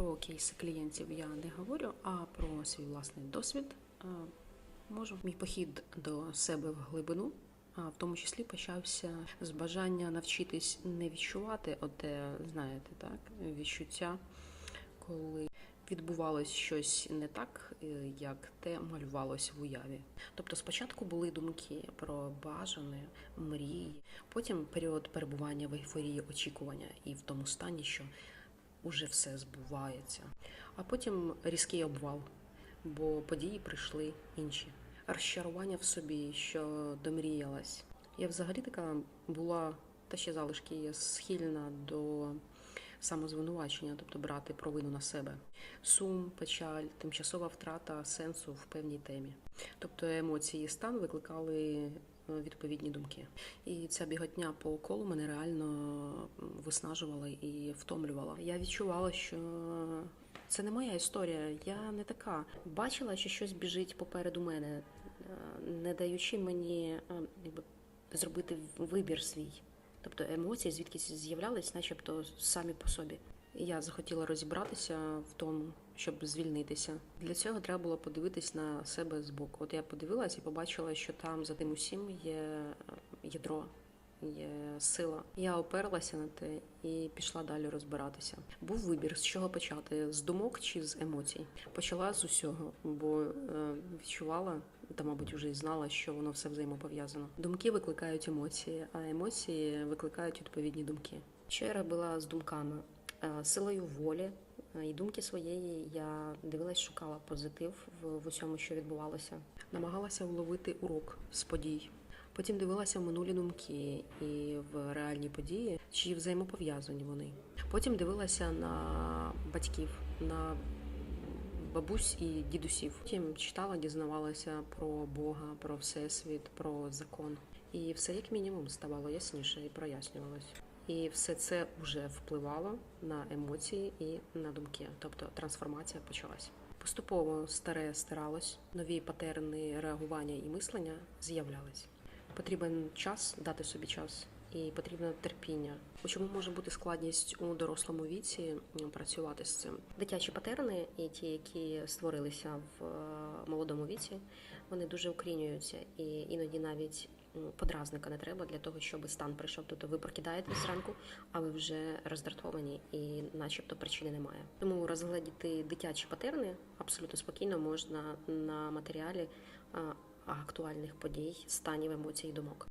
Про кейси клієнтів я не говорю, а про свій власний досвід е, можу. Мій похід до себе в глибину, а в тому числі почався з бажання навчитись не відчувати оте, знаєте, так, відчуття, коли відбувалось щось не так, е, як те малювалось в уяві. Тобто спочатку були думки про бажане, мрії, потім період перебування в ейфорії очікування і в тому стані, що уже все збувається. А потім різкий обвал, бо події прийшли інші. Розчарування в собі, що домріялась. Я взагалі така була, та ще залишки є схильна до самозвинувачення, тобто брати провину на себе. Сум, печаль, тимчасова втрата сенсу в певній темі. Тобто емоції стан викликали відповідні думки. І ця біготня по колу мене реально виснажувала і втомлювала. Я відчувала, що це не моя історія, я не така. Бачила, що щось біжить попереду мене, е, не даючи мені е, якби, зробити вибір свій. Тобто емоції звідкись з'являлись, начебто самі по собі. Я захотіла розібратися в тому, щоб звільнитися. Для цього треба було подивитись на себе збоку. От я подивилась і побачила, що там за тим усім є ядро, є сила. Я оперлася на те і пішла далі розбиратися. Був вибір, з чого почати: з думок чи з емоцій. Почала з усього, бо е, відчувала. Та, мабуть, вже і знала, що воно все взаємопов'язано. Думки викликають емоції, а емоції викликають відповідні думки. Я робила з думками? Е, Силою волі е, і думки своєї я дивилась, шукала позитив в, усьому, що відбувалося. Намагалася вловити урок з подій. Потім дивилася в минулі думки і в реальні події, чи взаємопов'язані вони. Потім дивилася на батьків, на бабусь і дідусів. Потім читала, дізнавалася про Бога, про всесвіт, про закон. І все як мінімум ставало ясніше і прояснювалось. І все це вже впливало на емоції і на думки. Тобто трансформація почалась. Поступово старе стиралось, нові патерни реагування і мислення з'являлись. Потрібен час дати собі час. І потрібно терпіння. У чому може бути складність у дорослому віці працювати з цим? Дитячі патерни, і ті, які створилися в е, молодому віці, вони дуже укорінюються, і іноді навіть подразника не треба для того, щоб стан прийшов. Тобто ви прокидаєтесь зранку, а ви вже роздратовані і, начебто, причини немає. Тому розгледіти дитячі патерни абсолютно спокійно можна на матеріалі актуальних подій, станів емоцій і думок.